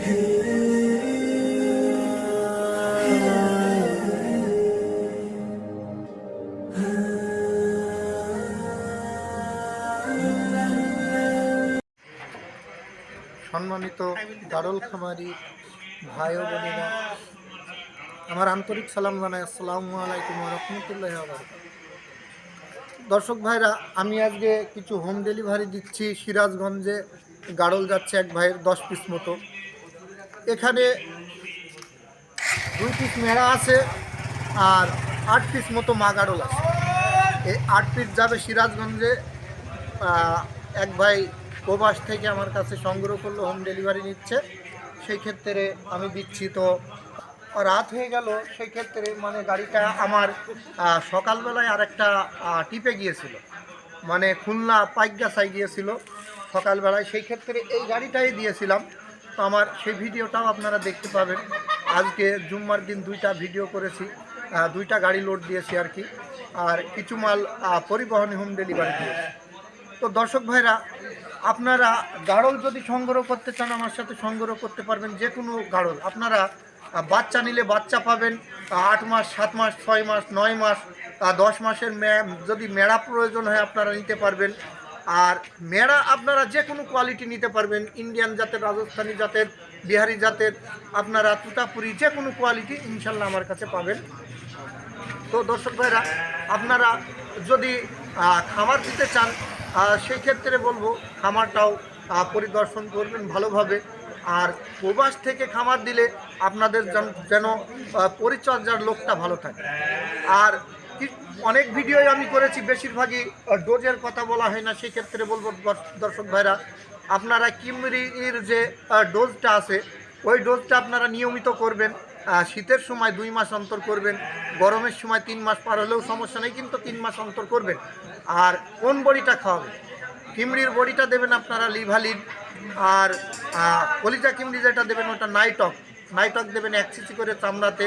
সম্মানিত দারুল খামারি ভাই ও বোনেরা, আমার আন্তরিক সালাম জানাই, আসসালামু আলাইকুম রহমতুল্লাহ দর্শক ভাইরা, আমি আজকে কিছু হোম ডেলিভারি দিচ্ছি, সিরাজগঞ্জে গাড়ল যাচ্ছে এক ভাইয়ের দশ পিস মতো এখানে দুই পিস মেড়া আছে আর আট পিস মতো মা গাড়ল আছে। এই আট পিস যাবে সিরাজগঞ্জে এক ভাই প্রবাস থেকে আমার কাছে সংগ্রহ করল হোম ডেলিভারি নিচ্ছে। সেই ক্ষেত্রে আমি দিচ্ছি তো। রাত হয়ে গেল, সেই ক্ষেত্রে মানে গাড়িটা আমার সকালবেলায় আর একটা টিপে গিয়েছিল। মানে খুলনা পাইকগাছায় গিয়েছিল সকালবেলায়। সেই ক্ষেত্রে এই গাড়িটাই দিয়েছিলাম। তো আমার সেই ভিডিওটাও আপনারা দেখতে পাবেন। আজকে জুম্মার দিন দুইটা ভিডিও করেছি দুইটা গাড়ি লোড দিয়েছি আর কি, আর কিছু মাল পরিবহনে হোম ডেলিভারি দিয়েছি। তো দর্শক ভাইরা, আপনারা গাড়ল যদি সংগ্রহ করতে চান আমার সাথে সংগ্রহ করতে পারবেন যে কোনো গাড়ল। আপনারা বাচ্চা নিলে বাচ্চা পাবেন আট মাস, সাত মাস, ছয় মাস, নয় মাস দশ মাসের যদি মেড়া প্রয়োজন হয় আপনারা নিতে পারবেন। আর মেড়া আপনারা যে কোনো কোয়ালিটি নিতে পারবেন। ইন্ডিয়ান জাতের, রাজস্থানী জাতের, বিহারি জাতের, আপনারা তুতাপুরি যে কোনো কোয়ালিটি ইনশাল্লাহ আমার কাছে পাবেন। তো দর্শক ভাইরা, আপনারা যদি খামার দিতে চান সেই ক্ষেত্রে বলব খামারটাও পরিদর্শন করবেন ভালোভাবে। আর প্রবাস থেকে খামার দিলে আপনাদের যেন- পরিচর্যার লোকটা ভালো থাকে। আর অনেক ভিডিওই আমি করেছি, বেশিরভাগই ডোজের কথা বলা হয় না সেই ক্ষেত্রে বলব দর্শক ভাইরা, আপনারা কিমরির যে ডোজটা আছে, ওই ডোজটা আপনারা নিয়মিত করবেন শীতের সময় দুই মাস অন্তর করবেন, গরমের সময় তিন মাস পার হলেও সমস্যা নেই, কিন্তু তিন মাস অন্তর করবেন। আর কোন বড়িটা খাওয়াবেন? কিমড়ির বড়িটা দেবেন আপনারা লিভালিন, আর কলিজা কিমড়ি যেটা দেবেন ওটা নাইটক নাইটক দেবেন এক সিসি করে চামড়াতে,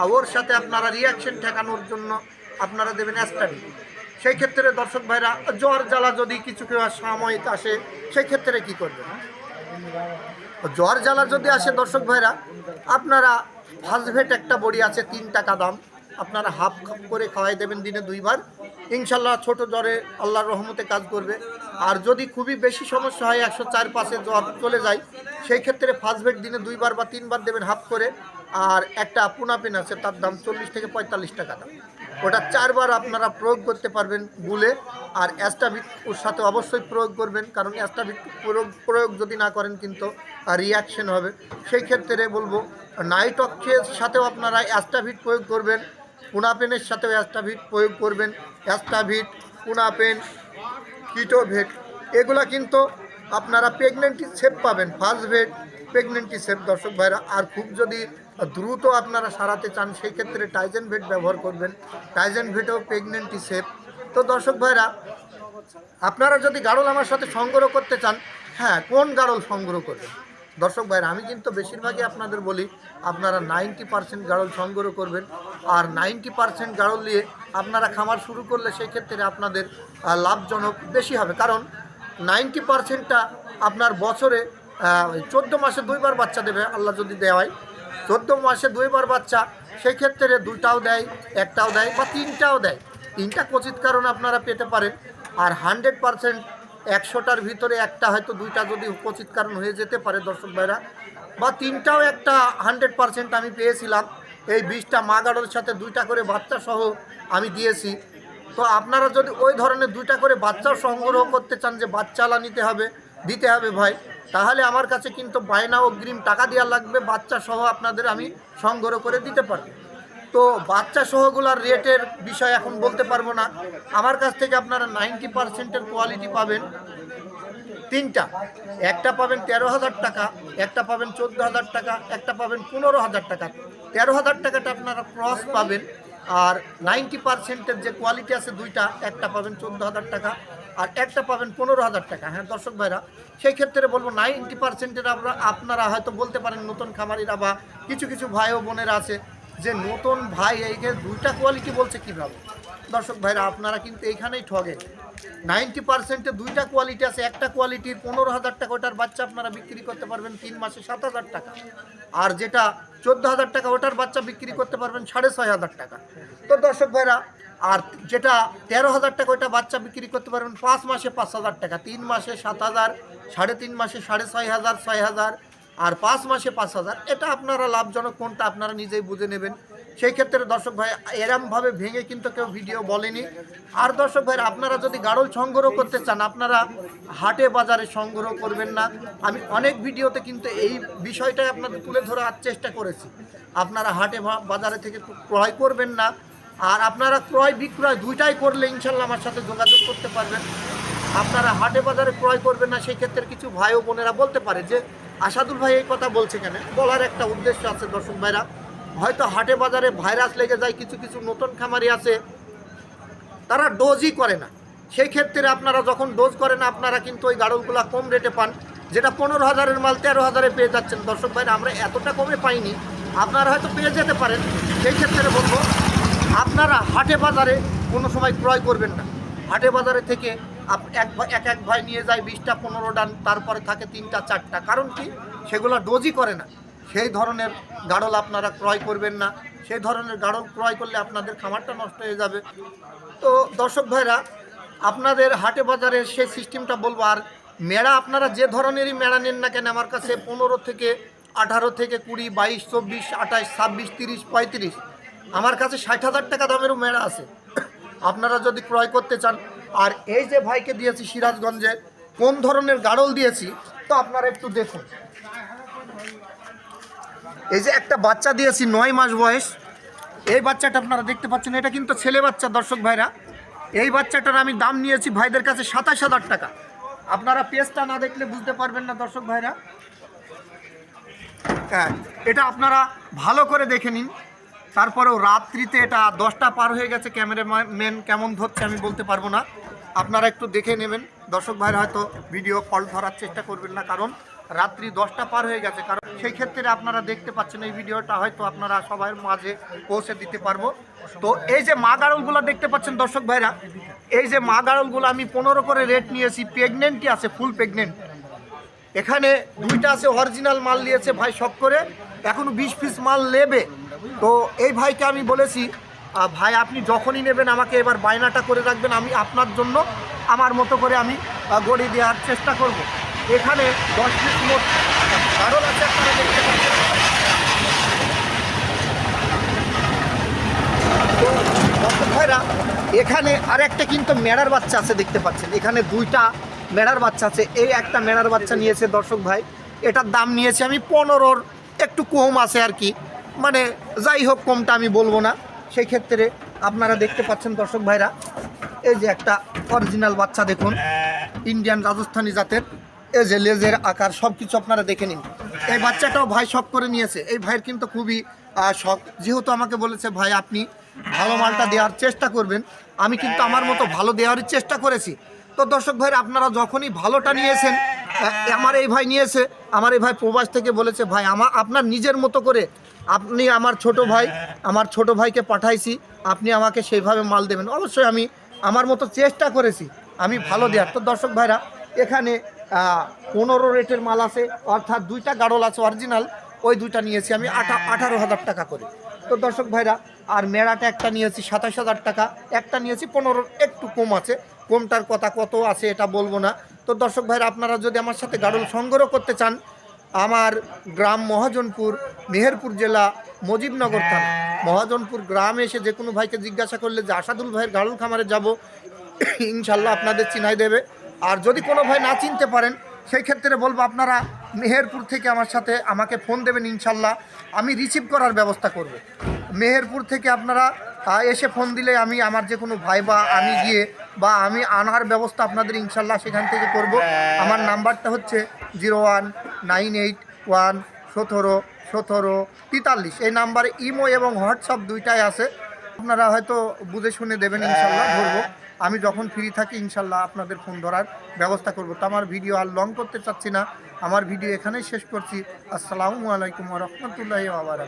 আর ওর সাথে আপনারা রিয়াকশন ঠেকানোর জন্য আপনারা দেবেন অ্যাস্টাডিন সেই ক্ষেত্রে দর্শক ভাইরা, জ্বর, জ্বালা যদি কিছু কেউ সাময়িক আসে, সেই ক্ষেত্রে কি করবেন? জ্বর, জ্বালা যদি আসে দর্শক ভাইরা, আপনারা ফার্স্টভেট একটা বড়ি আছে, তিন টাকা দাম। আপনারা হাফ করে খাওয়াই দেবেন দিনে দুইবার। ইনশাল্লাহ ছোট জ্বরে আল্লাহর রহমতে কাজ করবে। আর যদি খুবই বেশি সমস্যা হয়, একশো চার পাশে জ্বর চলে যায়, সেই ক্ষেত্রে ফার্স্টভেট দিনে দুইবার বা তিনবার দেবেন হাফ করে। আর একটা পুনাপিন আছে, তার দাম চল্লিশ থেকে পঁয়তাল্লিশ টাকা দাম। ওটা চারবার আপনারা প্রয়োগ করতে পারবেন গুলে আর অ্যাস্টাভিট ওর সাথে অবশ্যই প্রয়োগ করবেন, কারণ অ্যাস্টাভিট প্রয়োগ প্রয়োগ যদি না করেন কিন্তু রিয়াকশন হবে। সেই ক্ষেত্রে বলব নাইটকের সাথেও আপনারা অ্যাস্টাভিট প্রয়োগ করবেন পুনাপেনের সাথেও অ্যাস্টাভিট প্রয়োগ করবেন অ্যাস্টাভিট পুনাপেন কিটোভেট এগুলা কিন্তু আপনারা প্রেগনেন্টি সেপ পাবেন ফার্স্ট ভেট প্রেগনেন্টি সেপ দর্শক ভাইরা, আর খুব যদি দ্রুত আপনারা সারাতে চান, সেই ক্ষেত্রে টাইজেন ভেট ব্যবহার করবেন। টাইজেন ভেটও প্রেগনেন্টি সেফ তো দর্শক ভাইরা, আপনারা যদি গাড়ল আমার সাথে সংগ্রহ করতে চান হ্যাঁ কোন গাড়ল সংগ্রহ করবেন? দর্শক ভাইরা, আমি কিন্তু বেশিরভাগই আপনাদের বলি, আপনারা নাইনটি পার্সেন্ট গাড়ল সংগ্রহ করবেন। আর নাইনটি পার্সেন্ট গাড়ল নিয়ে আপনারা খামার শুরু করলে সেই ক্ষেত্রে আপনাদের লাভজনক বেশি হবে। কারণ নাইনটি পার্সেন্টটা আপনার বছরে চোদ্দ মাসে দুইবার বাচ্চা দেবে, আল্লাহ যদি দেওয়ায়। চোদ্দ মাসে দুইবার বাচ্চা সেই ক্ষেত্রে দুইটাও দেয়, একটাও দেয় বা তিনটাও দেয়। তিনটা কচিত কারণ আপনারা পেতে পারেন। আর হান্ড্রেড পারসেন্ট একশোটার ভিতরে একটা হয়তো দুইটা যদি উপচিত কারণ হয়ে যেতে পারে দর্শক ভাইরা। বা তিনটাও একটা হান্ড্রেড পারসেন্ট আমি পেয়েছিলাম। এই বীজটা মা গাড়োর সাথে দুইটা করে বাচ্চা সহ আমি দিয়েছি। তো আপনারা যদি ওই ধরনের দুইটা করে বাচ্চা সংগ্রহ করতে চান যে বাচ্চালা নিতে হবে, দিতে হবে ভাই তাহলে আমার কাছে কিন্তু বায়না অগ্রিম টাকা দেওয়া লাগবে, বাচ্চা সহ আপনাদের আমি সংগ্রহ করে দিতে পারব। তো বাচ্চা সহগুলার রেটের বিষয় এখন বলতে পারব না। আমার কাছ থেকে আপনারা নাইনটি পার্সেন্টের কোয়ালিটি পাবেন তিনটা। একটা পাবেন তেরো হাজার টাকা, একটা পাবেন চোদ্দ হাজার টাকা, একটা পাবেন পনেরো হাজার টাকা। তেরো হাজার টাকাটা আপনারা ক্রস পাবেন। আর নাইনটি পার্সেন্টের যে কোয়ালিটি আছে দুইটা, একটা পাবেন চোদ্দ হাজার টাকা আর একটা পাবেন পনেরো হাজার টাকা। হ্যাঁ দর্শক ভাইরা, সেই ক্ষেত্রে বলব নাইনটি পার্সেন্টের আপনারা আপনারা হয়তো বলতে পারেন নতুন খামারিরা বা কিছু কিছু ভাই ও বোনেরা আছে যে নতুন ভাই এইখানে দুইটা কোয়ালিটি বলছে কীভাবে? দর্শক ভাইরা, আপনারা কিন্তু এইখানেই ঠগে। নাইনটি পার্সেন্টে দুইটা কোয়ালিটি আছে, একটা কোয়ালিটির পনেরো হাজার টাকা, ওটার বাচ্চা আপনারা বিক্রি করতে পারবেন তিন মাসে সাত হাজার টাকা। আর যেটা চোদ্দ হাজার টাকা, ওটার বাচ্চা বিক্রি করতে পারবেন সাড়ে ছয় হাজার টাকা। তো দর্শক ভাইরা আর যেটা তেরো হাজার টাকা, ওইটা বাচ্চা বিক্রি করতে পারবেন পাঁচ মাসে পাঁচ হাজার টাকা, তিন মাসে সাত হাজার, সাড়ে তিন মাসে সাড়ে ছয় হাজার ছয় হাজার, আর পাঁচ মাসে পাঁচ হাজার। এটা আপনারা লাভজনক কোনটা আপনারা নিজেই বুঝে নেবেন। সেই ক্ষেত্রে দর্শক ভাই, এরমভাবে ভেঙে কিন্তু কেউ ভিডিও বলেনি। আর দর্শক ভাই, আপনারা যদি গাড়ল সংগ্রহ করতে চান, আপনারা হাটে বাজারে সংগ্রহ করবেন না। আমি অনেক ভিডিওতে কিন্তু এই বিষয়টাই আপনাদের তুলে ধরার চেষ্টা করেছি। আপনারা হাটে বাজারে থেকে ক্রয় করবেন না। আর আপনারা ক্রয় বিক্রয় দুইটাই করলে ইনশাল্লাহ আমার সাথে যোগাযোগ করতে পারবেন। আপনারা হাটে বাজারে ক্রয় করবেন না, সেই ক্ষেত্রে কিছু ভাই ও বোনেরা বলতে পারে যে, আসাদুল ভাই এই কথা বলছে কেন? বলার একটা উদ্দেশ্য আছে দর্শক ভাইরা। হয়তো হাটে বাজারে ভাইরাস লেগে যায়, কিছু কিছু নতুন খামারি আছে, তারা ডোজই করে না। সেই ক্ষেত্রে আপনারা যখন ডোজ করেন, আপনারা কিন্তু ওই গাড়লগুলো কম রেটে পান, যেটা পনেরো হাজারের মাল তেরো হাজারে পেয়ে যাচ্ছেন। দর্শক ভাইরা, আমরা এতটা কমে পাইনি। আপনারা হয়তো পেয়ে যেতে পারেন। সেই ক্ষেত্রে বলব আপনারা হাটে বাজারে কোনো সময় ক্রয় করবেন না। হাটে বাজারে থেকে এক এক এক ভাই নিয়ে যায় বিশটা, পনেরো ডান, তারপরে থাকে তিনটা, চারটা। কারণ কি? সেগুলো ডোজই করে না। সেই ধরনের গাড়ল আপনারা ক্রয় করবেন না। সেই ধরনের গাড়ল ক্রয় করলে আপনাদের খামারটা নষ্ট হয়ে যাবে। তো দর্শক ভাইরা, আপনাদের হাটে বাজারে সেই সিস্টেমটা বলব, আর মেড়া আপনারা যে ধরনেরই মেড়া নেন না কেন, আমার কাছে পনেরো থেকে আঠারো থেকে কুড়ি, বাইশ, চব্বিশ, আঠাশ, ছাব্বিশ, তিরিশ, পঁয়ত্রিশ আমার কাছে ষাট হাজার টাকা দামেরও মেড়া আছে। আপনারা যদি ক্রয় করতে চান, আর এই যে ভাইকে দিয়েছি সিরাজগঞ্জে, কোন ধরনের গাড়ল দিয়েছি, তো আপনারা একটু দেখুন। এই যে একটা বাচ্চা দিয়েছি, নয় মাস বয়স। এই বাচ্চাটা আপনারা দেখতে পাচ্ছেন, এটা কিন্তু ছেলে বাচ্চা, দর্শক ভাইরা। এই বাচ্চাটার আমি দাম নিয়েছি ভাইদের কাছে সাতাশ হাজার টাকা। আপনারা পেজটা না দেখলে বুঝতে পারবেন না, দর্শক ভাইরা। হ্যাঁ এটা আপনারা ভালো করে দেখে নিন। তারপরেও রাত্রিতে এটা দশটা পার হয়ে গেছে ক্যামেরা মেন কেমন ধরছে আমি বলতে পারব না। আপনারা একটু দেখে নেবেন। দর্শক ভাইরা হয়তো ভিডিও কল ধরার চেষ্টা করবেন না, কারণ রাত্রি দশটা পার হয়ে গেছে। কারণ সেই ক্ষেত্রে আপনারা দেখতে পাচ্ছেন, এই ভিডিওটা হয়তো আপনারা সবার মাঝে পৌঁছে দিতে পারব। তো এই যে মা গাড়লগুলো দেখতে পাচ্ছেন দর্শক ভাইরা, এই যে মা গাড়লগুলো আমি পনেরো করে রেট নিয়েছি, প্রেগনেন্টই আছে ফুল প্রেগনেন্ট এখানে দুইটা আছে অরিজিনাল মাল নিয়েছে ভাই শখ করে, এখনও বিশ পিস মাল নেবে। তো এই ভাইকে আমি বলেছি ভাই আপনি যখনই নেবেন আমাকে এবার বায়নাটা করে রাখবেন, আমি আপনার জন্য আমার মতো করে আমি গড়ি দেওয়ার চেষ্টা করব। এখানে দশ পিস মোট কারণ আছে আপনারা দেখতে পাচ্ছেন। তো দর্শক ভাইরা, এখানে আর একটা কিন্তু মেড়ার বাচ্চা আছে দেখতে পাচ্ছেন। এখানে দুইটা মেড়ার বাচ্চা আছে। এই একটা মেড়ার বাচ্চা নিয়েছে দর্শক ভাই। এটার দাম নিয়েছে আমি পনেরোর, একটু কম আছে আর কি। মানে যাই হোক, কমটা আমি বলব না। সেই ক্ষেত্রে আপনারা দেখতে পাচ্ছেন দর্শক ভাইরা, এই যে একটা অরিজিনাল বাচ্চা দেখুন ইন্ডিয়ান রাজস্থানী জাতের, এই যে লেজের আকার সব কিছু আপনারা দেখে নিন। এই বাচ্চাটাও ভাই শখ করে নিয়েছে। এই ভাইয়ের কিন্তু খুবই শখ। যেহেতু আমাকে বলেছে, ভাই, আপনি ভালো মালটা দেওয়ার চেষ্টা করবেন। আমি কিন্তু আমার মতো ভালো দেওয়ারই চেষ্টা করেছি। তো দর্শক ভাই আপনারা যখনই ভালোটা নিয়েছেন আমার এই ভাই নিয়েছে, আমার এই ভাই প্রবাস থেকে বলেছে, ভাই আমার আপনার নিজের মতো করে আপনি আমার ছোট ভাই, আমার ছোট ভাইকে পাঠাইছি, আপনি আমাকে সেইভাবে মাল দেবেন। অবশ্যই আমি আমার মতো চেষ্টা করেছি, আমি ভালো দেওয়ার তো দর্শক ভাইরা, এখানে পনেরো রেটের মাল আছে, অর্থাৎ দুইটা গাড়ল আছে, অরিজিনাল, ওই দুইটা নিয়েছি আমি আঠা আঠারো হাজার টাকা করে। তো দর্শক ভাইরা, আর মেড়াটা একটা নিয়েছি, সাতাশ হাজার টাকা, একটা নিয়েছি পনেরোর একটু কম আছে, কমটার কথা কত আছে এটা বলব না তো দর্শক ভাইরা, আপনারা যদি আমার সাথে গাড়ল সংগ্রহ করতে চান, আমার গ্রাম মহাজনপুর, মেহেরপুর জেলা, মজিবনগর থানা। মহাজনপুর গ্রামে এসে যে কোনো ভাইকে জিজ্ঞাসা করলে যে আসাদুল ভাইয়ের গাড়ল খামারে যাব, ইনশাল্লাহ আপনাদের চিনাই দেবে। আর যদি কোনো ভাই না চিনতে পারেন, সেই ক্ষেত্রে বলব আপনারা মেহেরপুর থেকে আমার সাথে আমাকে ফোন দেবেন ইনশাল্লাহ, আমি রিসিভ করার ব্যবস্থা করব। মেহেরপুর থেকে আপনারা এসে ফোন দিলে আমি, আমার যে কোনো ভাই বা আমি গিয়ে বা আমি আনার ব্যবস্থা আপনাদের ইনশাল্লাহ সেখান থেকে করব। আমার নাম্বারটা হচ্ছে zero one nine eight one সতেরো সতেরো তেতাল্লিশ। এই নাম্বারে ইমো এবং হোয়াটসঅ্যাপ দুইটাই আছে। আপনারা হয়তো বুঝে শুনে দেবেন ইনশাল্লাহ ধরবো। আমি যখন ফ্রি থাকি ইনশাল্লাহ আপনাদের ফোন ধরার ব্যবস্থা করব। তো আমার ভিডিও আর লং করতে চাচ্ছি না। আমার ভিডিও এখানেই শেষ করছি। আসসালামু আলাইকুম রহমতুল্লাহ আবার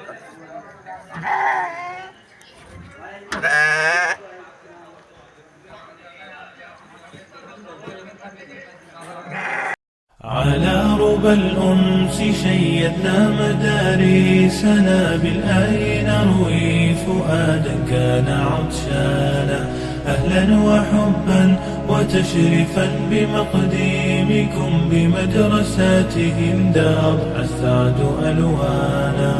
على ربى الأنس شيدنا مدارسنا بالآي نروي فؤادا كان عطشانا أهلا وحبا وتشريفا بمقديمكم بمدرساتهم دار السعد ألوانا.